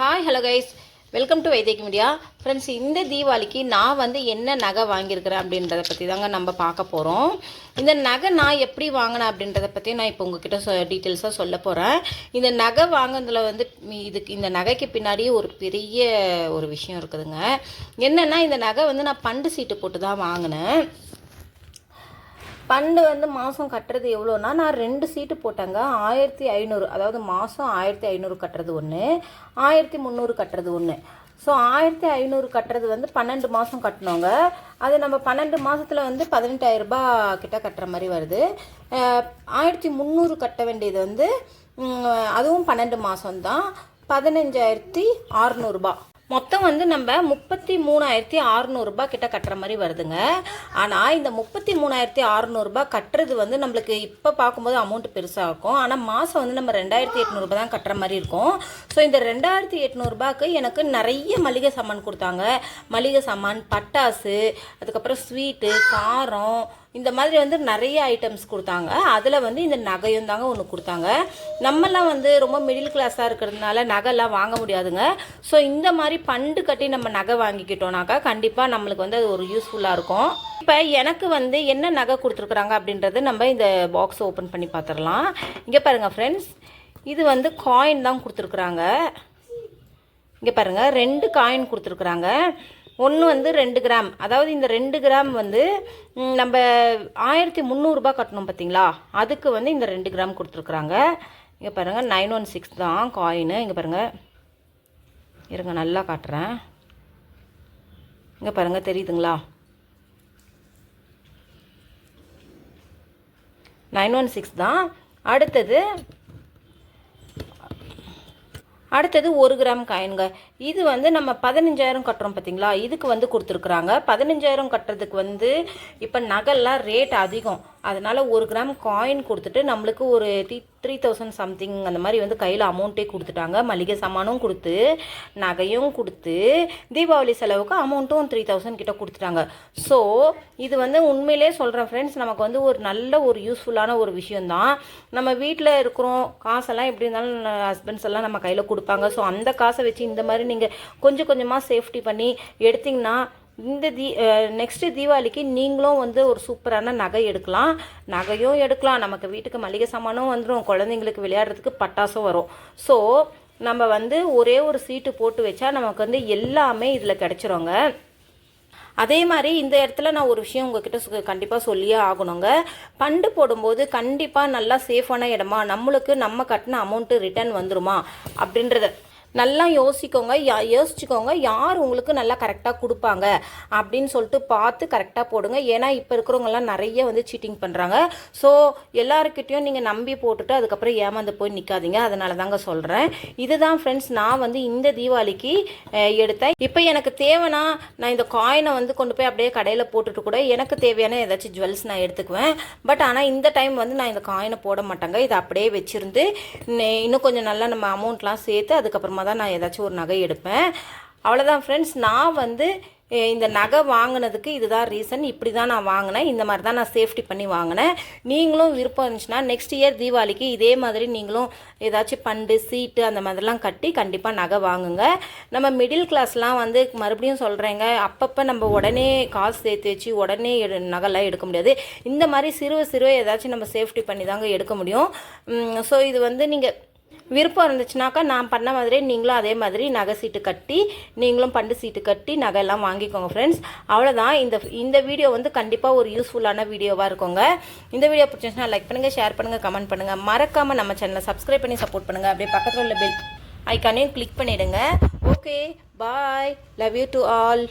Hi hello guys welcome to வைத்தியக்கு media friends இந்த தீபாவளிக்கு நான் வந்து என்ன நகை வாங்கியிருக்கிறேன் அப்படின்றத பற்றி தாங்க நம்ம பார்க்க போகிறோம் இந்த நகை நான் எப்படி வாங்கினேன் அப்படின்றத பற்றி நான் இப்போ உங்ககிட்ட சொ டீட்டெயில்ஸாக சொல்ல போகிறேன் இந்த நகை வாங்கினதில் வந்து இதுக்கு இந்த நகைக்கு பின்னாடி ஒரு பெரிய ஒரு விஷயம் இருக்குதுங்க. என்னென்னா இந்த நகை வந்து நான் பண்டு சீட்டு போட்டு தான் வாங்கினேன். பண்டு வந்து மாதம் கட்டுறது எவ்வளோனா நான் ரெண்டு சீட்டு போட்டேங்க. ஆயிரத்தி ஐநூறு அதாவது மாதம் ஆயிரத்தி ஐநூறு கட்டுறது ஒன்று ஆயிரத்தி முந்நூறு கட்டுறது ஒன்று ஸோ ஆயிரத்தி ஐநூறு கட்டுறது வந்து பன்னெண்டு மாதம் கட்டினோங்க. அது நம்ம பன்னெண்டு மாதத்தில் வந்து பதினெட்டாயிரரூபா கிட்ட கட்டுற மாதிரி வருது. ஆயிரத்தி முந்நூறு கட்ட வேண்டியது வந்து அதுவும் பன்னெண்டு மாதம்தான் பதினஞ்சாயிரத்தி அறநூறுபா மொத்தம் வந்து நம்ம முப்பத்தி மூணாயிரத்தி அறநூறுபா கிட்ட கட்டுற மாதிரி வருதுங்க. ஆனால் இந்த முப்பத்தி மூணாயிரத்தி அறநூறுபா கட்டுறது வந்து நம்மளுக்கு இப்போ பார்க்கும்போது அமௌண்ட் பெருசாக இருக்கும். ஆனால் மாதம் வந்து நம்ம ரெண்டாயிரத்தி எட்நூறுபா தான் கட்டுற மாதிரி இருக்கும். ஸோ இந்த ரெண்டாயிரத்தி எட்நூறுபாக்கு எனக்கு நிறைய மளிகை சாமான் கொடுத்தாங்க. மளிகை சாமான் பட்டாசு அதுக்கப்புறம் ஸ்வீட்டு காரம் இந்த மாதிரி வந்து நிறைய ஐட்டம்ஸ் கொடுத்தாங்க. அதில் வந்து இந்த நகையும் தாங்க ஒன்று கொடுத்தாங்க. நம்மலாம் வந்து ரொம்ப மிடில் கிளாஸாக இருக்கிறதுனால நகைலாம் வாங்க முடியாதுங்க. ஸோ இந்த மாதிரி பண்டு கட்டி நம்ம நகை வாங்கிக்கிட்டோம்னாக்கா கண்டிப்பாக நம்மளுக்கு வந்து அது ஒரு யூஸ்ஃபுல்லாக இருக்கும். இப்போ எனக்கு வந்து என்ன நகை கொடுத்துருக்குறாங்க அப்படின்றது நம்ம இந்த பாக்ஸ் ஓப்பன் பண்ணி பார்த்துடலாம். இங்கே பாருங்கள் ஃப்ரெண்ட்ஸ் இது வந்து காயின் தான் கொடுத்துருக்குறாங்க. இங்கே பாருங்கள் ரெண்டு காயின் கொடுத்துருக்குறாங்க. ஒன்று வந்து ரெண்டு கிராம். அதாவது இந்த ரெண்டு கிராம் வந்து நம்ம ஆயிரத்தி முந்நூறுரூபா கட்டணும் பார்த்தீங்களா அதுக்கு வந்து இந்த ரெண்டு கிராம் கொடுத்துருக்குறாங்க. இங்கே பாருங்கள் நைன் ஒன் சிக்ஸ் தான் காயினு இங்கே பாருங்கள் இருங்க நல்லா காட்டுறேன். இங்கே பாருங்கள் தெரியுதுங்களா? நைன் ஒன் சிக்ஸ் தான். அடுத்தது அடுத்தது ஒரு கிராம் காயினுங்க. இது வந்து நம்ம பதினஞ்சாயிரம் கட்டுறோம் பார்த்தீங்களா இதுக்கு வந்து கொடுத்துருக்குறாங்க. பதினஞ்சாயிரம் கட்டுறதுக்கு வந்து இப்போ நகைலாம் ரேட் அதிகம். அதனால் ஒரு கிராம் காயின் கொடுத்துட்டு நம்மளுக்கு ஒரு த்ரீ த்ரீ தௌசண்ட் சம்திங் அந்த மாதிரி வந்து கையில் அமௌண்ட்டே கொடுத்துட்டாங்க. மளிகை சாமானும் கொடுத்து நகையும் கொடுத்து தீபாவளி செலவுக்கு அமௌண்ட்டும் த்ரீ தௌசண்ட் கிட்ட கொடுத்துட்டாங்க. ஸோ இது வந்து உண்மையிலே சொல்கிறேன் ஃப்ரெண்ட்ஸ் நமக்கு வந்து ஒரு நல்ல ஒரு யூஸ்ஃபுல்லான ஒரு விஷயந்தான் நம்ம வீட்டில் இருக்கிறோம் காசெல்லாம் எப்படி இருந்தாலும் ஹஸ்பண்ட்ஸ் எல்லாம் நம்ம கையில் கொடுப்பாங்க. ஸோ அந்த காசை வச்சு இந்த மாதிரி நீங்கள் கொஞ்சம் கொஞ்சமாக சேஃப்டி பண்ணி எடுத்திங்கன்னா இந்த தீ நெக்ஸ்ட்டு தீபாவளிக்கு நீங்களும் வந்து ஒரு சூப்பரான நகை எடுக்கலாம். நகையும் எடுக்கலாம். நமக்கு வீட்டுக்கு மளிகை சாமானும் வந்துடும் குழந்தைங்களுக்கு விளையாடுறதுக்கு பட்டாசும் வரும். ஸோ நம்ம வந்து ஒரே ஒரு சீட்டு போட்டு வச்சா நமக்கு வந்து எல்லாமே இதில் கிடச்சிருங்க. அதே மாதிரி இந்த இடத்துல நான் ஒரு விஷயம் உங்ககிட்ட கண்டிப்பாக சொல்லியே ஆகணுங்க. பண்டு போடும்போது கண்டிப்பாக நல்லா சேஃபான இடமா நம்மளுக்கு நம்ம கட்டின அமௌண்ட்டு ரிட்டர்ன் வந்துருமா? அப்படின்றத நல்லா யோசிக்கோங்க யா- யோசிச்சுக்கோங்க யார் உங்களுக்கு நல்லா கரெக்டாக கொடுப்பாங்க அப்படின்னு சொல்லிட்டு பார்த்து கரெக்டாக போடுங்க. ஏன்னா இப்போ இருக்கிறவங்கலாம் நிறைய வந்து சீட்டிங் பண்ணுறாங்க ஸோ எல்லாருக்கிட்டையும் நீங்கள் நம்பி போட்டுட்டு அதுக்கப்புறம் ஏமாந்து போய் நிற்காதீங்க அதனால தாங்க சொல்கிறேன் இதுதான் ஃப்ரெண்ட்ஸ் நான் வந்து இந்த தீபாவளிக்கு எடுத்தேன். இப்போ எனக்கு தேவைன்னா நான் இந்த காயினை வந்து கொண்டு போய் அப்படியே கடையில் போட்டுட்டு கூட எனக்கு தேவையான ஏதாச்சும் ஜுவல்ஸ் நான் எடுத்துக்குவேன். பட் ஆனால் இந்த டைம் வந்து நான் இந்த காயினை போட மாட்டேங்க. இதை அப்படியே வச்சுருந்து இன்னும் கொஞ்சம் நல்லா நம்ம அமௌண்ட்லாம் சேர்த்து அதுக்கப்புறமா தான் நான் ஏதாச்சும் ஒரு நகை எடுப்பேன். அவ்வளோதான் ஃப்ரெண்ட்ஸ் நான் வந்து இந்த நகை வாங்கினதுக்கு இதுதான் ரீசன் இப்படி தான் நான் வாங்கினேன். இந்த மாதிரி தான் நான் சேஃப்டி பண்ணி வாங்கினேன். நீங்களும் விருப்பம் இருந்துச்சுன்னா நெக்ஸ்ட் இயர் தீபாவளிக்கு இதே மாதிரி நீங்களும் ஏதாச்சும் பண்டு சீட்டு அந்த மாதிரிலாம் கட்டி கண்டிப்பாக நகை வாங்குங்க. நம்ம மிடில் கிளாஸ்லாம் வந்து மறுபடியும் சொல்கிறேங்க அப்பப்போ நம்ம உடனே காசு சேர்த்து வச்சு உடனே எடு நகைலாம் எடுக்க முடியாது. இந்த மாதிரி சிறுவ சிறுவ ஏதாச்சும் நம்ம சேஃப்டி பண்ணி தாங்க எடுக்க முடியும். ஸோ இது வந்து நீங்கள் விருப்பம் இருந்துச்சுனாக்கா நான் பண்ண மாதிரி நீங்களும் அதே மாதிரி நகை சீட்டு கட்டி நீங்களும் பண்டு சீட்டு கட்டி நகையெல்லாம் வாங்கிக்கோங்க ஃப்ரெண்ட்ஸ் அவ்வளோதான் இந்த இந்த வீடியோ வந்து கண்டிப்பாக ஒரு யூஸ்ஃபுல்லான வீடியோவாக இருக்குங்க. இந்த வீடியோ பிடிச்சிருந்துச்சுன்னா லைக் பண்ணுங்கள் ஷேர் பண்ணுங்கள் கமெண்ட் பண்ணுங்கள் மறக்காமல் நம்ம சேனலை சப்ஸ்கிரைப் பண்ணி சப்போர்ட் பண்ணுங்கள் அப்படியே பக்கத்தில் உள்ள பெல் ஐக்கானையும் கிளிக் பண்ணிவிடுங்க okay bye love you to all